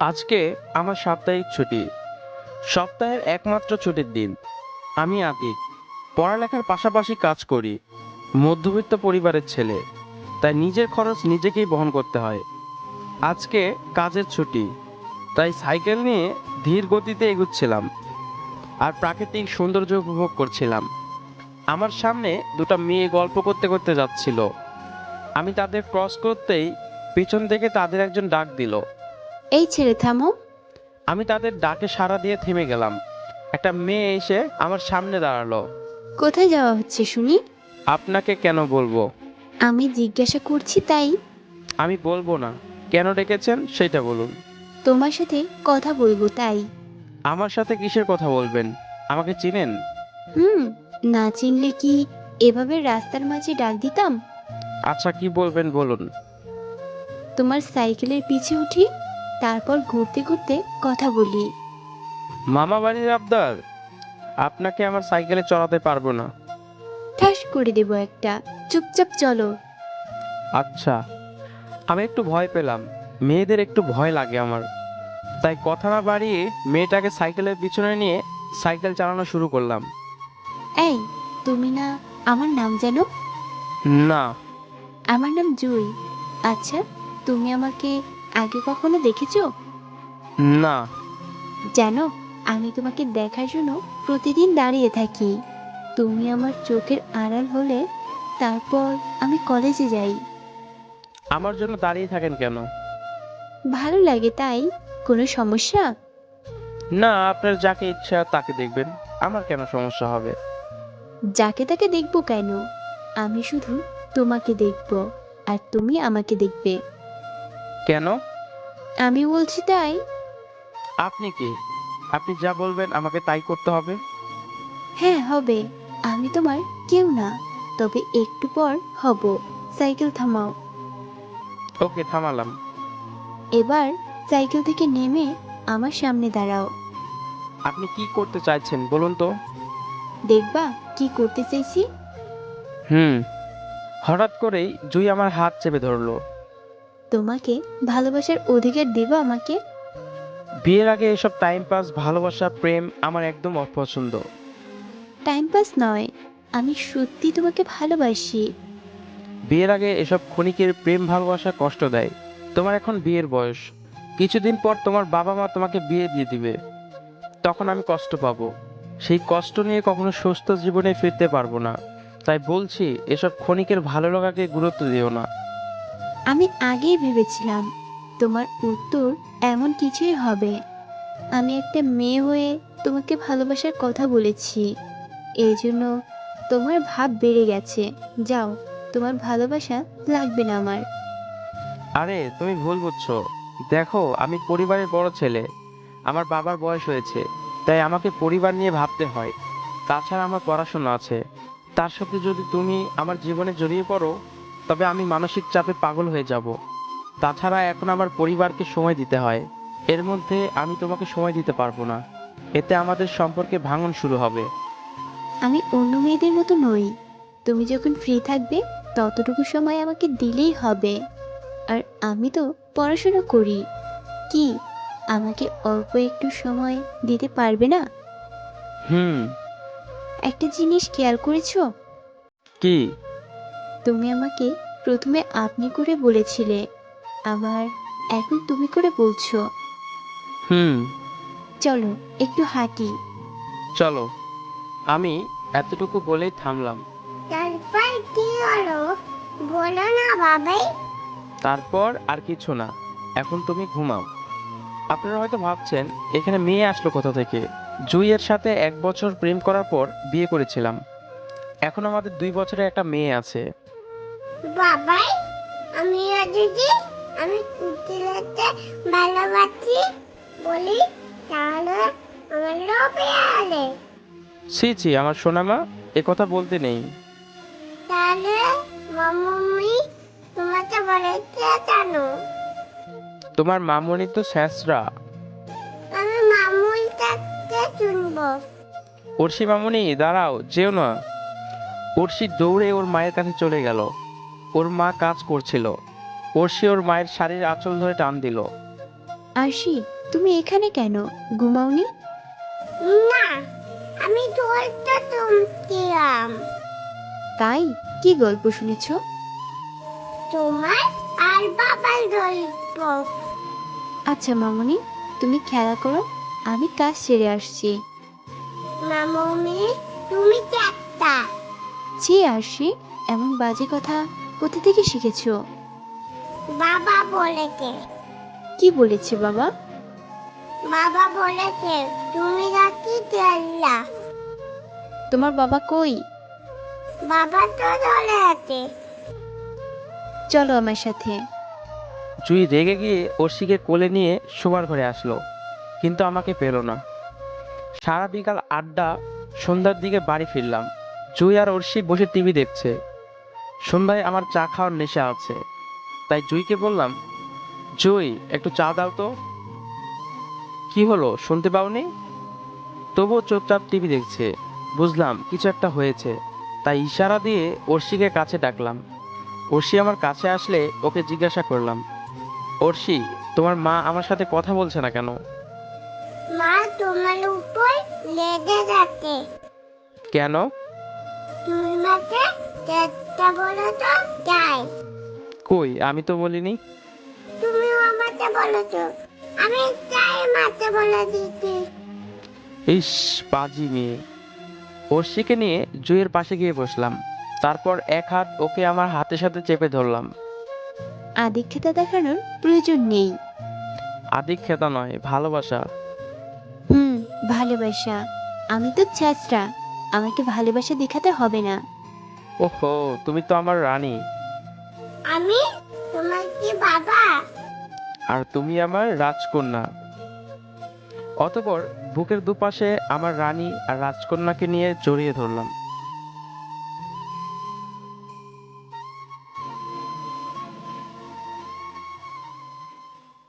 আজকে আমার সাপ্তাহিক ছুটি। সপ্তাহের একমাত্র ছুটির দিন। আমি আতিক পড়ালেখার পাশাপাশি কাজ করি। মধ্যবিত্ত পরিবারের ছেলে। তাই নিজের খরচ নিজেকেই বহন করতে হয়। আজকে কাজের ছুটি। তাই সাইকেল নিয়ে ধীর গতিতে এগুচ্ছিলাম। আর প্রাকৃতিক সৌন্দর্য উপভোগ করছিলাম। আমার সামনে দুটো মেয়ে গল্প করতে করতে যাচ্ছিল। আমি তাদের ক্রস করতেই পিছন থেকে তাদের একজন ডাক দিল। এই ছেড়ে থামো। আমি তাদের ডাকে সাড়া দিয়ে থেমে গেলাম। একটা মেয়ে এসে আমার সামনে দাঁড়াল। কোথায় যাওয়া হচ্ছে শুনি? আপনাকে কেন বলব? আমি জিজ্ঞাসা করছি তাই। আমি বলব না। কেন ডেকেছেন সেটা বলুন। তোমার সাথে কথা বলব তাই। আমার সাথে কিসের কথা বলবেন? আমাকে চিনেন? হুম না চিনলে কি এভাবে রাস্তার মাঝে ডাক দিতাম? আচ্ছা কি বলবেন বলুন। তোমার সাইকেলের পিছে উঠি। তারপর ঘুরতে ঘুরতে কথা বলি। মামা বাড়ির আবদার আপনাকে আমার সাইকেলে চড়াতে পারব না। ঠাস করে দেব একটা। চুপচাপ চলো। আচ্ছা আমি একটু ভয় পেলাম। মেয়েদের একটু ভয় লাগে আমার। তাই কথা না বাড়িয়ে মেয়েটাকে সাইকেলের পিছনে নিয়ে সাইকেল চালানো শুরু করলাম। এই তুমি না আমার নাম জানো? না। আমার নাম জুই। আচ্ছা তুমি আমাকে আগে কখনো দেখেছ? না। জানো আমি তোমাকে দেখার জন্য প্রতিদিন দাঁড়িয়ে থাকি। তুমি আমার চোখের আড়াল হলে তারপর আমি কলেজে যাই। আমার জন্য দাঁড়িয়ে থাকেন কেন? ভালো লাগে তাই? কোনো সমস্যা? না আপনার যাকে ইচ্ছা তাকে দেখবেন। আমার কেন সমস্যা হবে? যাকে তাকে দেখব কেন? আমি শুধু তোমাকে দেখব আর তুমি আমাকে দেখবে। কেন? আমি বলছি তাই। আপনি কি? আপনি যা বলবেন আমাকে তাই করতে হবে? হ্যাঁ হবে। আমি তোমার কেউ না। তবে একটু পর হব। সাইকেল থামাও। ওকে থামালাম। এবার সাইকেল থেকে নেমে আমার সামনে দাঁড়াও। আপনি কি করতে চাইছেন বলুন তো? দেখবা কি করতে চাইছি। হুম। হঠাৎ করেই জুই আমার হাত চেপে ধরলো। তোমাকে ভালোবাসার অধিকার দেবা আমাকে? বিয়ের আগে এসব টাইম পাস ভালোবাসা প্রেম আমার একদম অপছন্দ। টাইম পাস নয় আমি সত্যি তোমাকে ভালোবাসি। বিয়ের আগে এসব ক্ষণিকের প্রেম ভালোবাসা কষ্ট দেয়। তোমার এখন বিয়ের বয়স। কিছুদিন পর তোমার বাবা মা তোমাকে বিয়ে দিয়ে দিবে। তখন আমি কষ্ট পাবো। সেই কষ্ট নিয়ে কখনো সুস্থ জীবনে ফিরতে পারব না। তাই বলছি এসব ক্ষণিকের ভালো লাগাকে গুরুত্ব দিও না। আমি আগেই ভেবেছিলাম তোমার উত্তর এমন কিছুই হবে। আমি একটা মেয়ে হয়ে তোমাকে ভালোবাসার কথা বলেছি। এই জন্য তোমার ভাব বেড়ে গেছে। যাও, তোমার ভালোবাসা লাগবে না আমার। আরে, তুমি ভুল বুঝছ। দেখো, আমি পরিবারের বড় ছেলে। আমার বাবার বয়স হয়েছে, তাই আমাকে পরিবার নিয়ে ভাবতে হয়। তাছাড়া আমার পড়াশোনা আছে। তার সাথে যদি তুমি আমার জীবনে জড়িয়ে পড়ো তবে আমি মানসিক চাপে পাগল হয়ে যাব। তাছাড়া এখন আমার পরিবারকে সময় দিতে হয়। এর মধ্যে আমি তোমাকে সময় দিতে পারব না। এতে আমাদের সম্পর্কে ভাঙন শুরু হবে। আমি অন্য মেয়েদের মতো নই। তুমি যখন ফ্রি থাকবে ততটুকু সময় আমাকে দিলেই হবে। আর আমি তো পড়াশোনা করি। কি আমাকে অল্প একটু সময় দিতে পারবে না? হুম। একটা জিনিস খেয়াল করেছ? কি? তুমি আমাকে প্রথমে আপনি করে বলেছিলে আবার এখন তুমি করে বলছো। হুম। চলো একটু হাঁটি। চলো। আমি এতটুকু বলেই থামলাম। তারপর কি হলো? বলো না বাবাই। তারপর আর কিছু না। এখন তুমি ঘুমাও। আপনারা হয়তো ভাবছেন এখানে মেয়ে আসলো কোথা থেকে? জুইয়ের সাথে এক বছর প্রেম করার পর বিয়ে করেছিলাম। এখন আমাদের দুই বছরের একটা মেয়ে আছে। বাবাই আমি যদি আমি কুটিলাতে ভালোবাসি। বলি তাহলে আমার লোভে আলে ছি ছি আমার সোনামা এ কথা বলতে নেই। তাহলে মামুমি তোমাকে বলেছে তোমার মামনি তো স্যাঁচরা আমি মামুইটাকে শুনব অর্ষি মামনি দাঁড়াও যেও না। অর্ষি দৌড়ে ওর মায়ের কাছে চলে গেল। ওর মা কাজ করছিল। অর্ষি ওর মায়ের শাড়ির আঁচল ধরে টান দিল। আরশি তুমি এখানে কেন? ঘুমাওনি? না আমি দোলটা তুমছিলাম তাই? কি গল্প শুনেছো? তোমার আর বাবার গল্প। আচ্ছা মামনি তুমি খেলা করো আমি কাজ সেরে আসছি। মামনি তুমি চারটা। ছি আরশি এমন বাজে কথা কোথা থেকে শিখেছো? বাবা বলেছে। কি বলেছে বাবা? বাবা বলেছে তুমি নাকি চাল্লা তোমার বাবা কই? বাবা তো চলে আছে। চলো আমার সাথে। জুই রেগে গিয়ে অর্ষিকে কোলে নিয়ে শোবার ঘরে আসলো কিন্তু আমাকে পেল না। সারা বিকাল আড্ডা সন্ধ্যার দিকে বাড়ি ফিরলাম। জুই আর অর্ষি বসে টিভি দেখছে। সন্ধ্যায় আমার চা খাওয়ার নেশা আছে। তাই জুইকে বললাম জুই একটু চা দাও তো। কি হলো? শুনতে পাওনি? তবুও চুপচাপ টিভি দেখছে। বুঝলাম কিছু একটা হয়েছে। তাই ইশারা দিয়ে অর্ষিকে কাছে ডাকলাম। অর্ষি আমার কাছে আসলে ওকে জিজ্ঞাসা করলাম অর্ষি তোমার মা আমার সাথে কথা বলছে না কেন? মা তোমার উপর লেগে কেন? তুমি মাকে চেষ্টা বলো তো যাই। কই? আমি তো বলিনি। তুমিও আমাকে বলেছ। আমি চাই মাকে বলে দিচ্ছি ইস পাজি মেয়ে। অর্ষিকে নিয়ে জুইয়ের পাশে গিয়ে বসলাম। তারপর এক হাত ওকে আমার হাতের সাথে চেপে ধরলাম। আদিক্ষেতা দেখানোর প্রয়োজন নেই। আদিক্ষেতা নয় ভালোবাসা। হুম ভালোবাসা। আমি তো ছেঁচড়া। আমাকে ভালোবাসা দেখাতে হবে না। ওহো তুমি তো আমার রানী। আমি? তোমার কি বাবা? আর তুমি আমার রাজকন্যা। অতপর বুকের দুপাশে আমার রানী আর রাজকন্যাকে নিয়ে জড়িয়ে ধরলাম।